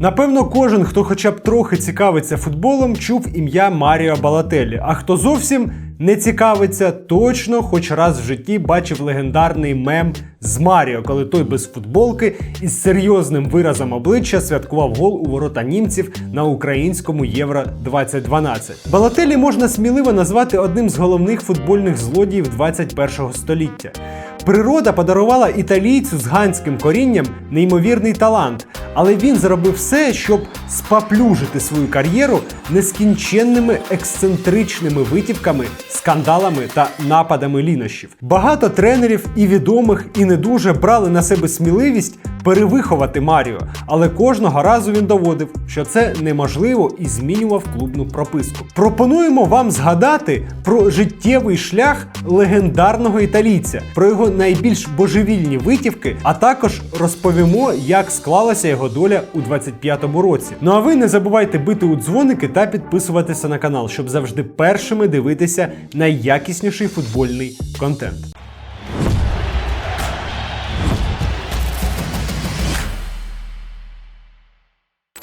Напевно, кожен, хто хоча б трохи цікавиться футболом, чув ім'я Маріо Балателі. А хто зовсім не цікавиться, точно хоч раз в житті бачив легендарний мем з Маріо, коли той без футболки із серйозним виразом обличчя святкував гол у ворота німців на українському Євро 2012. Балателі можна сміливо назвати одним з головних футбольних злодіїв 21 століття. Природа подарувала італійцю з ганським корінням неймовірний талант, але він зробив все, щоб спаплюжити свою кар'єру нескінченними ексцентричними витівками, скандалами та нападами лінощів. Багато тренерів і відомих, і не дуже брали на себе сміливість перевиховати Маріо, але кожного разу він доводив, що це неможливо і змінював клубну прописку. Пропонуємо вам згадати про життєвий шлях легендарного італійця, про його найбільш божевільні витівки, а також розповімо, як склалася його доля у 25-му році. Ну а ви не забувайте бити у дзвоники та підписуватися на канал, щоб завжди першими дивитися найякісніший футбольний контент.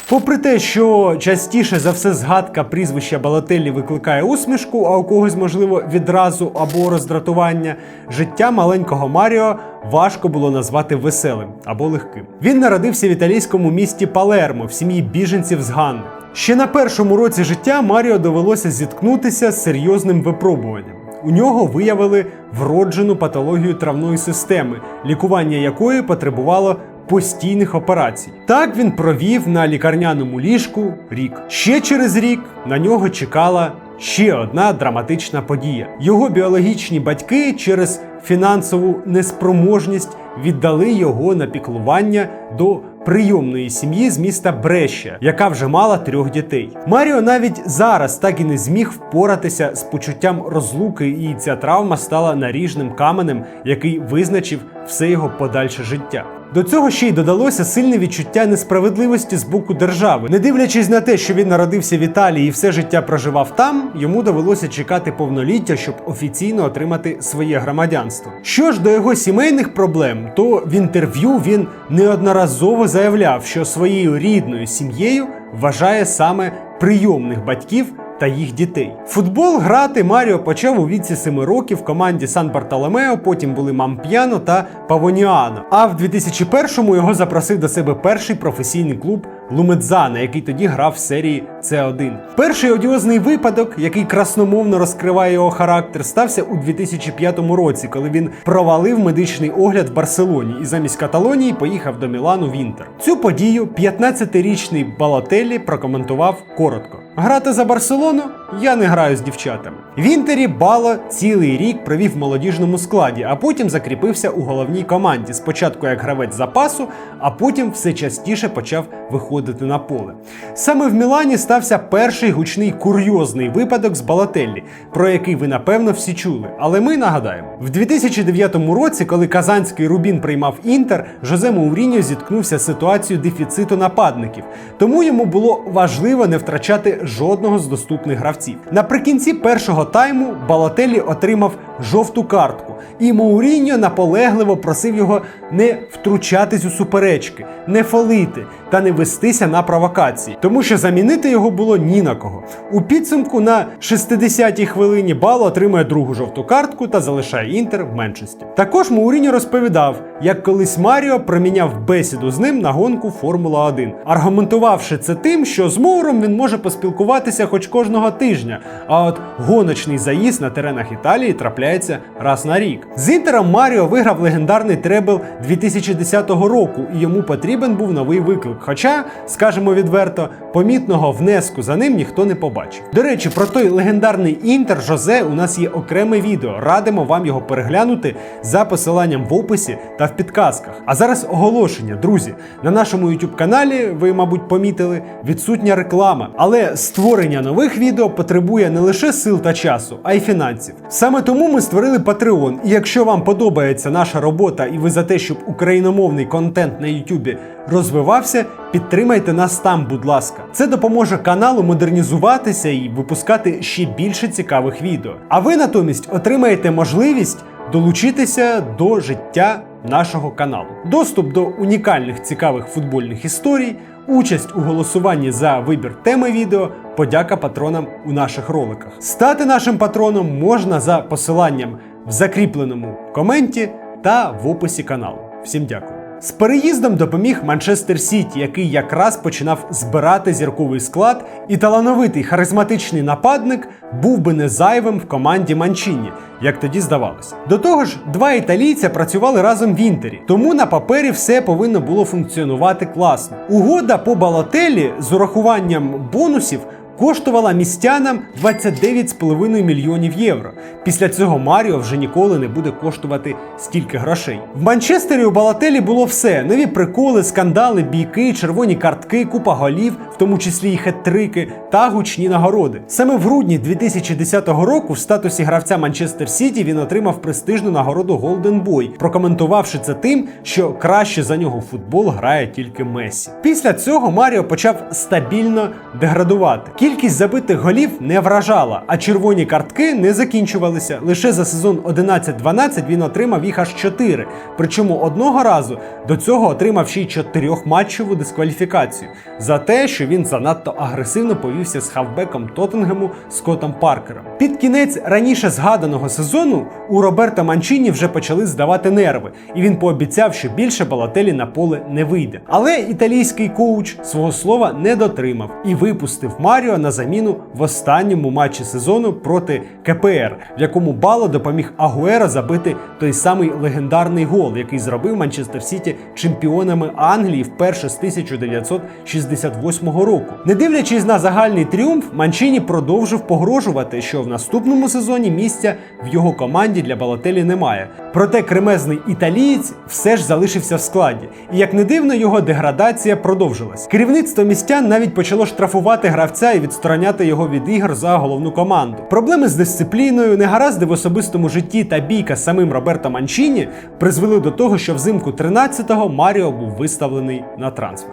Попри те, що частіше за все згадка прізвища Балателлі викликає усмішку, а у когось, можливо, відразу або роздратування, життя маленького Маріо важко було назвати веселим або легким. Він народився в італійському місті Палермо в сім'ї біженців з Ганни. Ще на першому році життя Маріо довелося зіткнутися з серйозним випробуванням. У нього виявили вроджену патологію травної системи, лікування якої потребувало постійних операцій. Так він провів на лікарняному ліжку рік. Ще через рік на нього чекала ще одна драматична подія. Його біологічні батьки через фінансову неспроможність віддали його на піклування до прийомної сім'ї з міста Бреща, яка вже мала трьох дітей. Маріо навіть зараз так і не зміг впоратися з почуттям розлуки, і ця травма стала наріжним каменем, який визначив все його подальше життя. До цього ще й додалося сильне відчуття несправедливості з боку держави. Не дивлячись на те, що він народився в Італії і все життя проживав там, йому довелося чекати повноліття, щоб офіційно отримати своє громадянство. Що ж до його сімейних проблем, то в інтерв'ю він неодноразово заявляв, що своєю рідною сім'єю вважає саме прийомних батьків та їх дітей. Футбол грати Маріо почав у віці 7 років в команді Сан Бартоломео, потім були Мамп'яно та Павоніано. А в 2001-му його запросив до себе перший професійний клуб Лумедзана, який тоді грав в серії С1. Перший одіозний випадок, який красномовно розкриває його характер, стався у 2005 році, коли він провалив медичний огляд в Барселоні і замість Каталонії поїхав до Мілану в Інтер. Цю подію 15-річний Балотеллі прокоментував коротко. Грати за Барселону я не граю з дівчатами. В Інтері Бало цілий рік провів в молодіжному складі, а потім закріпився у головній команді. Спочатку як гравець запасу, а потім все частіше почав виходити на поле. Саме в Мілані стався перший гучний курйозний випадок з Балотеллі, про який ви напевно всі чули. Але ми нагадаємо, в 2009 році, коли казанський Рубін приймав Інтер, Жозе Мауріньо зіткнувся з ситуацією дефіциту нападників, тому йому було важливо не втрачати жодного з доступних гравців. Наприкінці першого тайму Балотеллі отримав жовту картку, і Мауріньо наполегливо просив його не втручатись у суперечки, не фолити та не вестися на провокації, тому що замінити його було ні на кого. У підсумку на 60-й хвилині Бало отримує другу жовту картку та залишає інтер в меншості. Також Мауріньо розповідав, як колись Маріо проміняв бесіду з ним на гонку Формула 1, аргументувавши це тим, що з Моуром він може поспілкуватися хоч кожного тижня, а от гоночний заїзд на теренах Італії трапляється раз на рік. З інтером Маріо виграв легендарний требл 2010 року, і йому потрібен був новий виклик. Хоча, скажемо відверто, помітного внеску за ним ніхто не побачив. До речі, про той легендарний інтер Жозе у нас є окреме відео. Радимо вам його переглянути за посиланням в описі та в підказках. А зараз оголошення, друзі. На нашому YouTube каналі, ви, мабуть, помітили, відсутня реклама. Але створення нових відео потребує не лише сил та часу, а й фінансів. Саме тому ми створили Patreon. І якщо вам подобається наша робота і ви за те, щоб україномовний контент на YouTube розвивався, підтримайте нас там, будь ласка. Це допоможе каналу модернізуватися і випускати ще більше цікавих відео. А ви натомість отримаєте можливість долучитися до життя нашого каналу. Доступ до унікальних цікавих футбольних історій, участь у голосуванні за вибір теми відео, подяка патронам у наших роликах. Стати нашим патроном можна за посиланням в закріпленому коменті та в описі каналу. Всім дякую. З переїздом допоміг Манчестер Сіті, який якраз починав збирати зірковий склад, і талановитий харизматичний нападник був би не зайвим в команді Манчіні, як тоді здавалося. До того ж, два італійця працювали разом в інтері, тому на папері все повинно було функціонувати класно. Угода по Балотелі з урахуванням бонусів коштувала містянам 29,5 мільйонів євро. Після цього Маріо вже ніколи не буде коштувати стільки грошей. В Манчестері у Балателі було все: нові приколи, скандали, бійки, червоні картки, купа голів, в тому числі і хет-трики, та гучні нагороди. Саме в грудні 2010 року в статусі гравця Манчестер Сіті він отримав престижну нагороду Golden Boy, прокоментувавши це тим, що краще за нього футбол грає тільки Месі. Після цього Маріо почав стабільно деградувати. Кількість забитих голів не вражала, а червоні картки не закінчувалися. Лише за сезон 11-12 він отримав їх аж 4. Причому одного разу до цього отримав ще й чотирьохматчеву дискваліфікацію за те, що він занадто агресивно повівся з хавбеком Тоттенгему Скоттом Паркером. Під кінець раніше згаданого сезону у Роберта Манчіні вже почали здавати нерви, і він пообіцяв, що більше Балателі на поле не вийде. Але італійський коуч свого слова не дотримав і випустив Маріо на заміну в останньому матчі сезону проти КПР, в якому Бало допоміг Агуера забити той самий легендарний гол, який зробив Манчестер Сіті чемпіонами Англії вперше з 1968 року. Не дивлячись на загальний тріумф, Манчіні продовжив погрожувати, що в наступному сезоні місця в його команді для Балотелі немає. Проте кремезний італієць все ж залишився в складі, і як не дивно, його деградація продовжилась. Керівництво містян навіть почало штрафувати гравця і відстороняти його від ігор за головну команду. Проблеми з дисципліною, негаразди в особистому житті та бійка з самим Роберто Манчіні призвели до того, що взимку 13-го Маріо був виставлений на трансфер.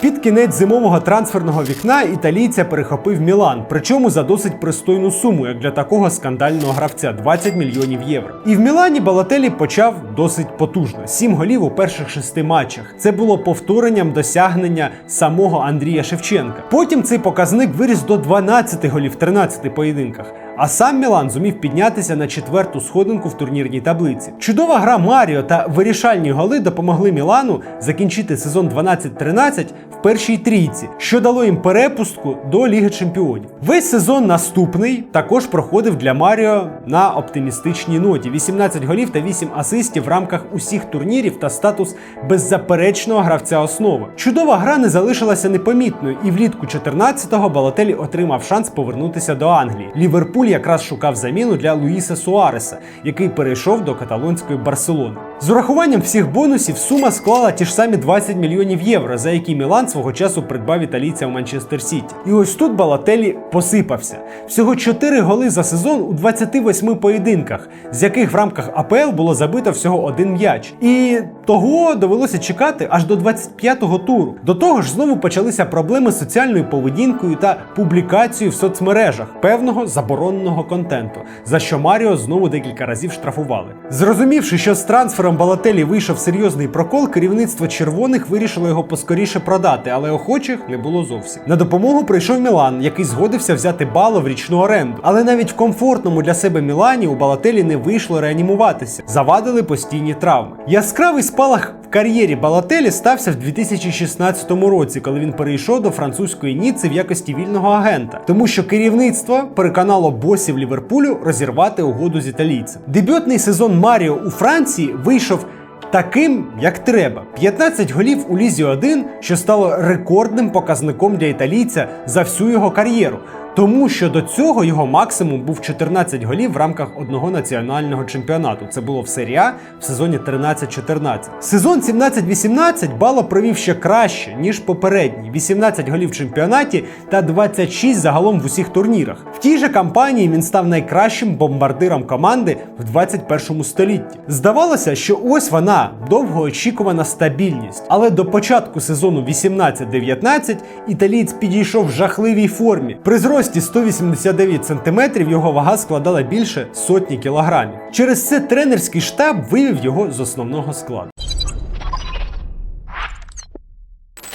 Під кінець зимового трансферного вікна італійця перехопив Мілан, причому за досить пристойну суму, як для такого скандального гравця 20 мільйонів євро. І в Мілані Балателі почав досить потужно: сім голів у перших шести матчах. Це було повторенням досягнення самого Андрія Шевченка. Потім цей показник виріс до 12 голів в 13 поєдинках. А сам Мілан зумів піднятися на четверту сходинку в турнірній таблиці. Чудова гра Маріо та вирішальні голи допомогли Мілану закінчити сезон 12-13 в першій трійці, що дало їм перепустку до Ліги Чемпіонів. Весь сезон наступний також проходив для Маріо на оптимістичній ноті: 18 голів та 8 асистів в рамках усіх турнірів та статус беззаперечного гравця основи. Чудова гра не залишилася непомітною, і влітку 14-го Балотелі отримав шанс повернутися до Англії. Ліверпуль якраз шукав заміну для Луїса Суареса, який перейшов до каталонської Барселони. З урахуванням всіх бонусів сума склала ті ж самі 20 мільйонів євро, за які Мілан свого часу придбав італійця в Манчестер Сіті. І ось тут Балателі посипався. Всього 4 голи за сезон у 28 поєдинках, з яких в рамках АПЛ було забито всього один м'яч. І того довелося чекати аж до 25-го туру. До того ж, знову почалися проблеми з соціальною поведінкою та публікацією в соцмережах певного забороненого контенту, за що Маріо знову декілька разів штрафували. Зрозумівши, що з трансфером Балателі вийшов серйозний прокол, керівництво червоних вирішило його поскоріше продати, але охочих не було зовсім. На допомогу прийшов Мілан, який згодився взяти бало в річну оренду. Але навіть в комфортному для себе Мілані у Балателі не вийшло реанімуватися, завадили постійні травми. Яскравий спалах в кар'єрі Балателі стався в 2016 році, коли він перейшов до французької Ніци в якості вільного агента, тому що керівництво переконало босів Ліверпулю розірвати угоду з італійцем. Дебютний сезон Маріо у Франції вийшов. Таким, як треба, 15 голів у Лізі 1, що стало рекордним показником для італійця за всю його кар'єру. Тому що до цього його максимум був 14 голів в рамках одного національного чемпіонату. Це було в серії А в сезоні 13-14. Сезон 17-18 Бало провів ще краще, ніж попередній: 18 голів в чемпіонаті та 26 загалом в усіх турнірах. В тій же кампанії він став найкращим бомбардиром команди в 21 столітті. Здавалося, що ось вона довгоочікувана стабільність. Але до початку сезону 18-19 італієць підійшов в жахливій формі. При зрості 189 см його вага складала більше сотні кілограмів. Через це тренерський штаб вивів його з основного складу.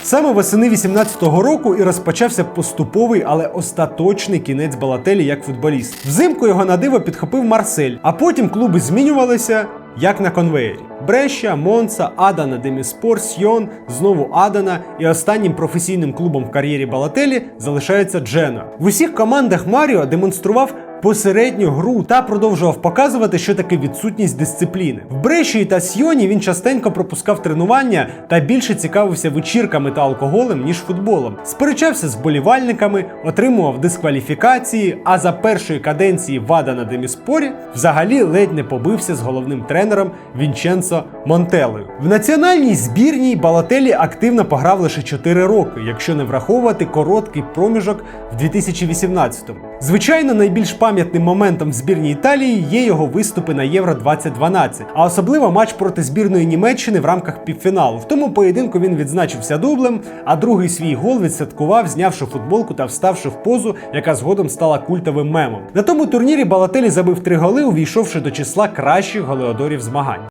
Саме восени 18-го року і розпочався поступовий, але остаточний кінець Балателі як футболіст. Взимку його на диво підхопив Марсель, а потім клуби змінювалися як на конвеєрі. Бреща, Монца, Адана, Деміспор, Сьон, знову Адана, і останнім професійним клубом в кар'єрі Балателі залишається Джена. В усіх командах Маріо демонстрував посередню гру та продовжував показувати, що таке відсутність дисципліни. В Бреші та Сьйоні він частенько пропускав тренування та більше цікавився вечірками та алкоголем, ніж футболом. Сперечався з болівальниками, отримував дискваліфікації, а за першої каденції Вада на Деміспорі взагалі ледь не побився з головним тренером Вінченцо Монтелею. В національній збірній Балателі активно пограв лише 4 роки, якщо не враховувати короткий проміжок в 2018-му. Звичайно, найбільш пам'ятним моментом в збірній Італії є його виступи на Євро 2012, а особливо матч проти збірної Німеччини в рамках півфіналу. В тому поєдинку він відзначився дублем, а другий свій гол відсвяткував, знявши футболку та вставши в позу, яка згодом стала культовим мемом. На тому турнірі Балателі забив три голи, увійшовши до числа кращих голеодорів змагань.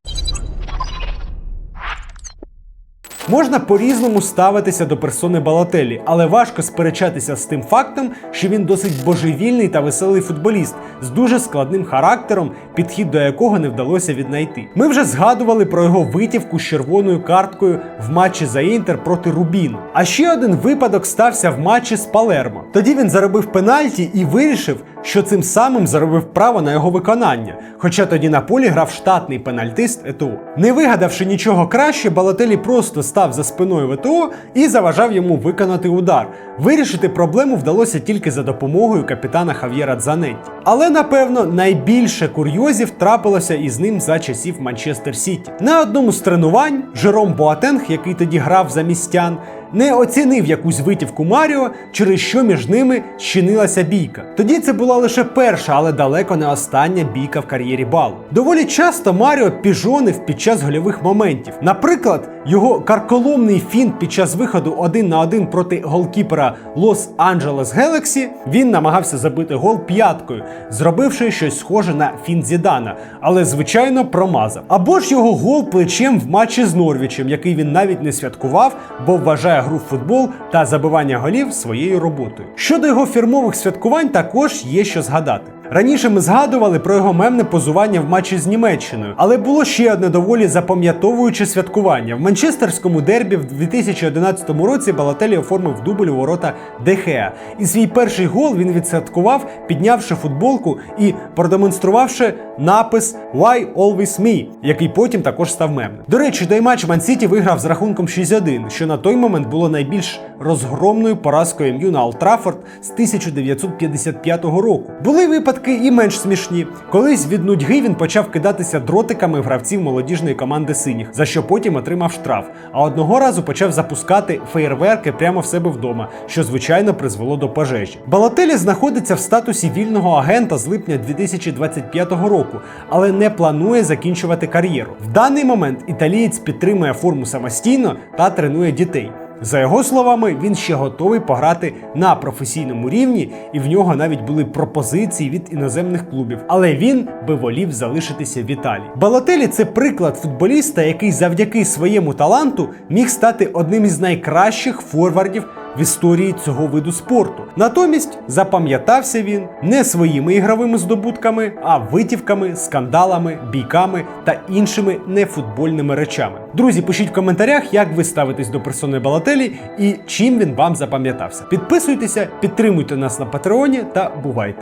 Можна по-різному ставитися до персони Балателі, але важко сперечатися з тим фактом, що він досить божевільний та веселий футболіст з дуже складним характером, підхід до якого не вдалося віднайти. Ми вже згадували про його витівку з червоною карткою в матчі за Інтер проти Рубіну. А ще один випадок стався в матчі з Палермо. Тоді він заробив пенальті і вирішив, що цим самим заробив право на його виконання. Хоча тоді на полі грав штатний пенальтист ЕТО. Не вигадавши нічого краще, Балателі просто став за спиною ВТО і заважав йому виконати удар. Вирішити проблему вдалося тільки за допомогою капітана Хав'єра Дзанетті. Але напевно найбільше курйозів трапилося із ним за часів Манчестер Сіті. На одному з тренувань Жером Боатенг, який тоді грав за містян, не оцінив якусь витівку Маріо, через що між ними щинилася бійка. Тоді це була лише перша, але далеко не остання бійка в кар'єрі балу. Доволі часто Маріо піжонив під час гольових моментів. Наприклад, його карколомний фінт під час виходу один на один проти голкіпера Лос-Анджелес Гелексі він намагався забити гол п'яткою, зробивши щось схоже на фінт Зідана, але звичайно промазав. Або ж його гол плечем в матчі з Норвічем, який він навіть не святкував, бо вважає гру в футбол та забивання голів своєю роботою. Щодо його фірмових святкувань, також є що згадати. Раніше ми згадували про його мемне позування в матчі з Німеччиною, але було ще одне доволі запам'ятовуюче святкування. В манчестерському дербі в 2011 році Балателі оформив дубль у ворота Дехеа. І свій перший гол він відсвяткував, піднявши футболку і продемонструвавши напис Why Always Me, який потім також став мемним. До речі, той матч Ман-Сіті виграв з рахунком 6-1, що на той момент було найбільш розгромною поразкою МЮ на Олтрафорд з 1955 року. Були випадки і менш смішні. Колись від нудьги він почав кидатися дротиками гравців молодіжної команди синіх, за що потім отримав штраф. А одного разу почав запускати феєрверки прямо в себе вдома, що звичайно призвело до пожежі. Балателі знаходиться в статусі вільного агента з липня 2025 року, але не планує закінчувати кар'єру. В даний момент італієць підтримує форму самостійно та тренує дітей. За його словами, він ще готовий пограти на професійному рівні, і в нього навіть були пропозиції від іноземних клубів. Але він би волів залишитися в Італії. Балотелі це приклад футболіста, який завдяки своєму таланту міг стати одним із найкращих форвардів в історії цього виду спорту. Натомість запам'ятався він не своїми ігровими здобутками, а витівками, скандалами, бійками та іншими нефутбольними речами. Друзі, пишіть в коментарях, як ви ставитесь до персони Балателі і чим він вам запам'ятався. Підписуйтеся, підтримуйте нас на Патреоні та бувайте!